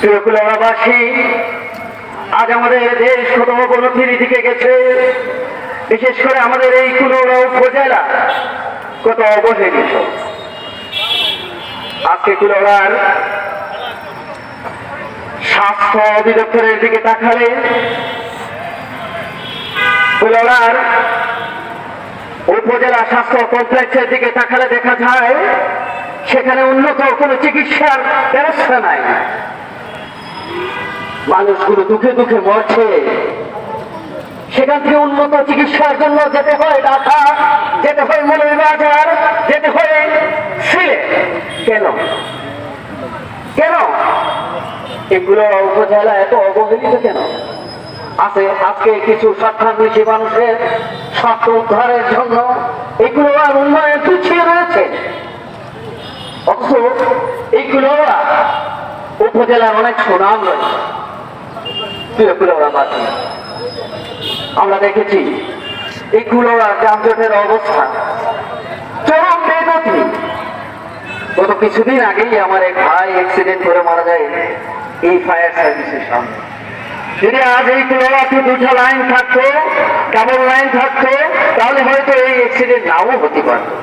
তিরকুলাবাসী আজ আমাদের দেশ কত অবনতির দিকে গেছে। বিশেষ করে আমাদের এই কুলোরা উপজেলা কত অবহেলিত। আজকে কুলোরার স্বাস্থ্য অধিদপ্তরের দিকে তাকালে কুলোরার উপজেলা স্বাস্থ্য কমপ্লেক্সের দিকে তাকালে দেখা যায়, সেখানে উন্নত কোনো চিকিৎসার ব্যবস্থা নাই। মানুষগুলো দুঃখে দুঃখে মরছে। সেখান থেকে উন্নত চিকিৎসার জন্য যেতে হয় ঢাকা, যেতে হয় মৌলভীবাজার যেতে হয় সিলেট। কেন? কেন? এগুলো উপজেলা এত অবহেলিত কেন? আছে, আজকে কিছু স্বার্থান্বেষী মানুষের স্বার্থ উদ্ধারের জন্য এগুলো আর উন্নয়ন পিছিয়ে রয়েছে। অথচ এইগুলো উপজেলার অনেক সুনাম রয়েছে। আমরা দেখেছি এইগুলো যানজটের অবস্থা চরম বেগতি। গত কিছুদিন আগেই আমার এক ভাই অ্যাক্সিডেন্ট করে মারা যায় এই ফায়ার সার্ভিসের সামনে। যদি আজ এই কুলোরাতে দুটো লাইন থাকতো ডাবল লাইন থাকতো, তাহলে হয়তো এই অ্যাক্সিডেন্ট নাও হতে পারতো।